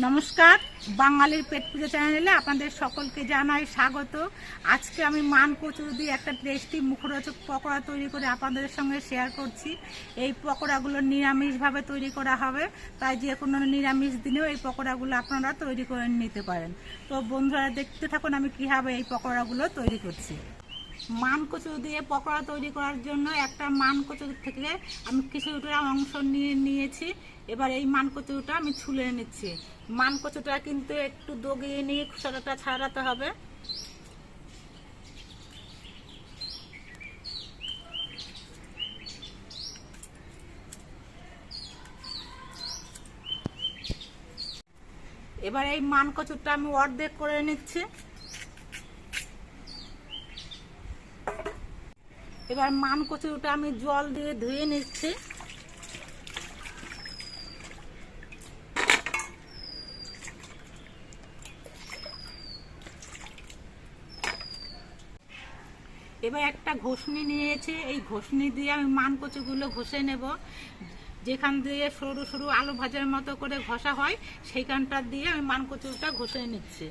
নমস্কার, বাঙালির পেট পুজো চ্যানেলে আপনাদের সকলকে জানাই স্বাগত। আজকে আমি মান কচু দিয়ে একটা টেস্টি মুখরোচক পকোড়া তৈরি করে আপনাদের সঙ্গে শেয়ার করছি। এই পকোড়াগুলো নিরামিষভাবে তৈরি করা হবে, তাই যে কোনো নিরামিষ দিনেও এই পকোড়াগুলো আপনারা তৈরি করে নিতে পারেন। তো বন্ধুরা, দেখতে থাকুন আমি কীভাবে এই পকোড়াগুলো তৈরি করছি। মান কচু দিয়ে পকোড়া তৈরি করার জন্য একটা মান কচু থেকে আমি কিছুটা অংশ নিয়ে নিয়েছি। এবার এই মান কচুটা আমি ছুলে নিচ্ছি। মান কচুটা কিন্তু একটু দগিয়ে নিয়ে খোসাটা ছাড়াতে হবে। এবার এই মানকচুরটা আমি অর্ধেক করে নিচ্ছি। এবার মান কচুটা আমি জল দিয়ে ধুয়ে নিচ্ছি। এবার একটা ঘষনি নিয়েছি, এই ঘষনি দিয়ে আমি মান কচুগুলো ঘষে নেব। যেখান দিয়ে সরু সরু আলু ভাজার মতো করে ঘষা হয়, সেইখানটা দিয়ে আমি মান কচুটা ঘষে নিচ্ছি।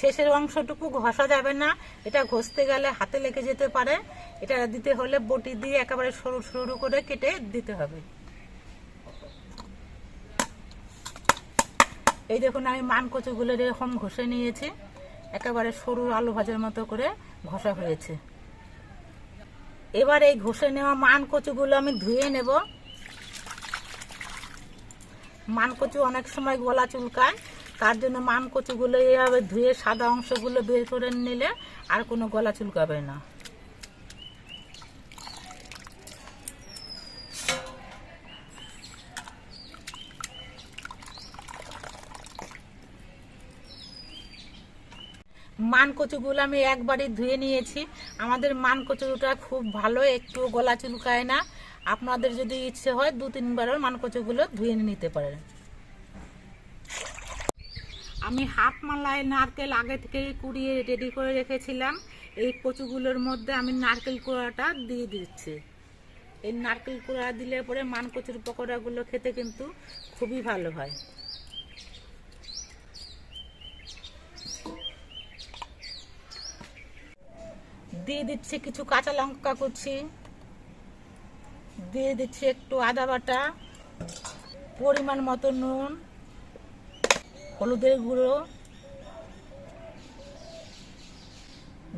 শেষের অংশটুকু ঘষা যাবে না। এটা ঘষতে গেলে হাতে লেগে যেতে পারে। এটা দিতে হলে বটি দিয়ে একেবারে সরু সরু করে কেটে দিতে হবে। এই দেখুন, আমি মান কচুগুলো এরকম ঘষে নিয়েছি। একেবারে সরু আলু ভাজার মতো করে ঘষা হয়েছে। এবার এই ঘষে নেওয়া মান কচুগুলো আমি ধুয়ে নেব। মান কচু অনেক সময় গলা চুলকায়। তার জন্য মান কচুগুলো এইভাবে ধুয়ে সাদা অংশগুলো বের করে নিলে আর কোনো গলা চুলকাবে না। মান কচুগুলো আমি একবারই ধুয়ে নিয়েছি। আমাদের মান কচুটা খুব ভালো, একটু গলা চুলকায় না। আপনাদের যদি ইচ্ছে হয় দু তিনবারও মান কচুগুলো ধুয়ে নিতে পারেন। আমি হাফ মালায় নারকেল আগে থেকে কুড়িয়ে রেডি করে রেখেছিলাম। এই কচুগুলোর মধ্যে আমি নারকেল কোড়াটা দিয়ে দিচ্ছি। এই নারকেল কোড়া দিলে পরে মান কচুর পকোড়াগুলো খেতে কিন্তু খুবই ভালো হয়। দিয়ে দিচ্ছি কিছু কাঁচা লঙ্কা কুচি। দিয়ে দিচ্ছি একটু আদা বাটা, পরিমাণ মতো নুন। হলুদের গুঁড়ো,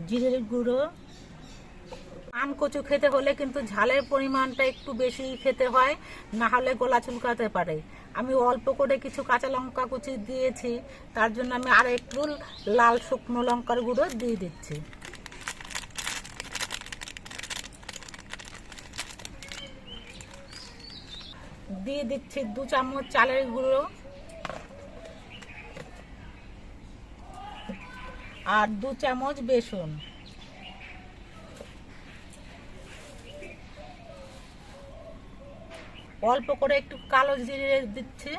জিরের গুঁড়ো। পান কচু খেতে হলে কিন্তু ঝালের পরিমাণটা একটু বেশি খেতে হয়, না হলে গলা চুলকাতে পারে। আমি অল্প করে কিছু কাঁচা লঙ্কা কুচি দিয়েছি, তার জন্য আমি আর একটু লাল শুকনো লঙ্কার গুঁড়ো দিয়ে দিচ্ছি। দিয়ে দিচ্ছি দু চামচ চালের গুঁড়ো। আর দু চামচ বেসন। অল্প করে একটু কালো জিরে দিচ্ছে।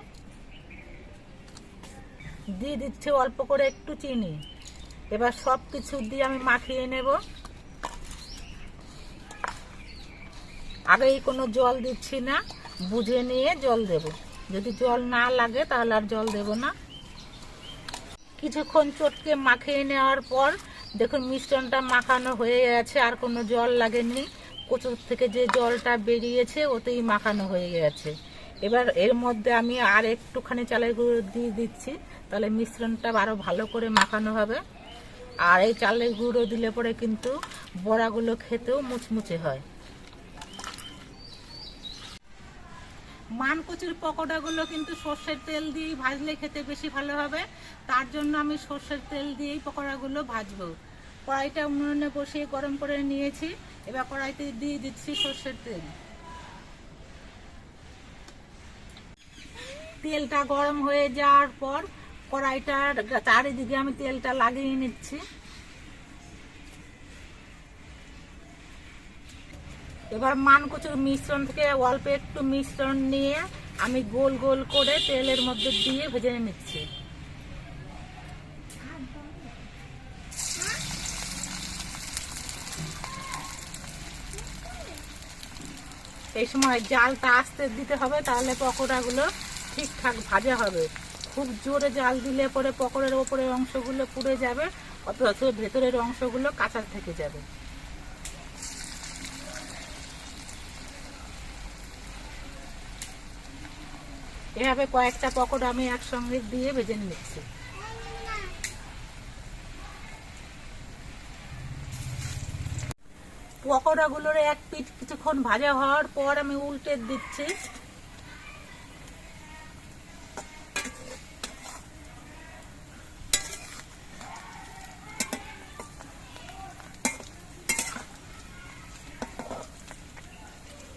দিয়ে দিচ্ছে অল্প করে একটু চিনি। এবার সব কিছু দিয়ে আমি মাখিয়ে নেব। আগেই কোনো জল দিচ্ছি না, বুঝে নিয়ে জল দেব। যদি জল না লাগে তাহলে আর জল দেব না। কিছুক্ষণ চটকে মাখিয়ে নেওয়ার পর দেখুন মিশ্রণটা মাখানো হয়ে গেছে, আর কোনো জল লাগেনি। কচুর থেকে যে জলটা বেরিয়েছে, ওতেই মাখানো হয়ে গেছে। এবার এর মধ্যে আমি আর একটুখানি চালের গুঁড়ো দিয়ে দিচ্ছি, তাহলে মিশ্রণটা আরও ভালো করে মাখানো হবে। আর এই চালের গুঁড়ো দিলে পরে কিন্তু বড়াগুলো খেতেও মুচমুচে হয়। মান কচুর পকোড়াগুলো কিন্তু সর্ষের তেল দিয়েই ভাজলে খেতে বেশি ভালো হবে। তার জন্য আমি সর্ষের তেল দিয়েই পকোড়াগুলো ভাজবো। কড়াইটা উনুনে বসিয়ে গরম করে নিয়েছি। এবার কড়াইতে দিয়ে দিচ্ছি সর্ষের তেল। তেলটা গরম হয়ে যাওয়ার পর কড়াইটার চারিদিকে আমি তেলটা লাগিয়ে নিচ্ছি। এবার মান কচুর মিশ্রণ থেকে অল্প একটু মিশ্রণ নিয়ে আমি গোল গোল করে তেলের মধ্যে দিয়ে ভেজে নিচ্ছি। এই সময় জালটা আস্তে দিতে হবে, তাহলে পকোড়াগুলো ঠিকঠাক ভাজা হবে। খুব জোরে জাল দিলে পরে পকোড়ার ওপরের অংশগুলো পুড়ে যাবে, অথচ ভেতরের অংশগুলো কাঁচা থেকে যাবে। এভাবে কয়েকটা পকোড়া আমি একসঙ্গে দিয়ে ভেজে নিচ্ছি। পকোড়াগুলোর এক পিঠ কিছুক্ষণ ভাজা হওয়ার পর আমি উল্টে দিচ্ছি।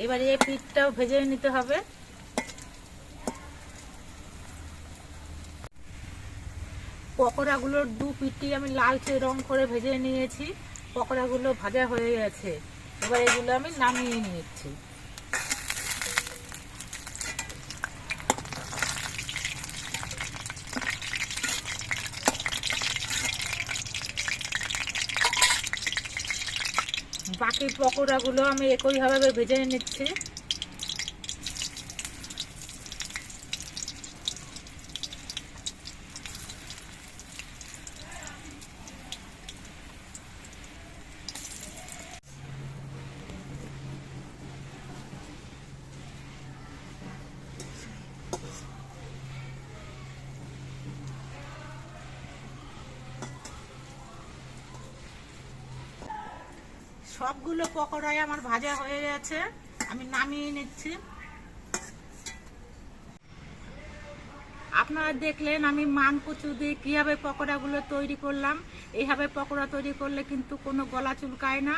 এবার এই পিঠটাও ভেজে নিতে হবে। পকোড়াগুলোর দু পিঠটি আমি লালচে রং করে ভেজে নিয়েছি। পকোড়াগুলো ভাজা হয়ে গেছে। এবার এগুলো আমি নামিয়ে নিচ্ছি। বাকি পকোড়াগুলো আমি একইভাবে ভেজে নিচ্ছি। সবগুলো পকোড়াই আমার ভাজা হয়ে গেছে। আমি নামিয়ে নিচ্ছি। আপনারা দেখলেন আমি মান কচু দিয়ে কীভাবে পকোড়াগুলো তৈরি করলাম। এইভাবে পকোড়া তৈরি করলে কিন্তু কোনো গলা চুলকায় না।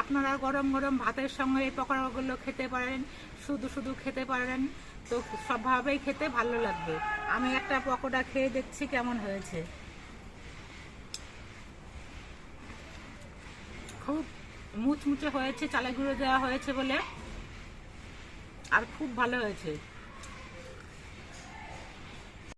আপনারা গরম গরম ভাতের সঙ্গে এই পকোড়াগুলো খেতে পারেন, শুধু শুধু খেতে পারেন। তো সবভাবেই খেতে ভালো লাগবে। আমি একটা পকোড়া খেয়ে দেখছি কেমন হয়েছে। খুব মুচমুচে হয়েছে চালে গুঁড়ো দেওয়া হয়েছে বলে। আর খুব ভালো হয়েছে।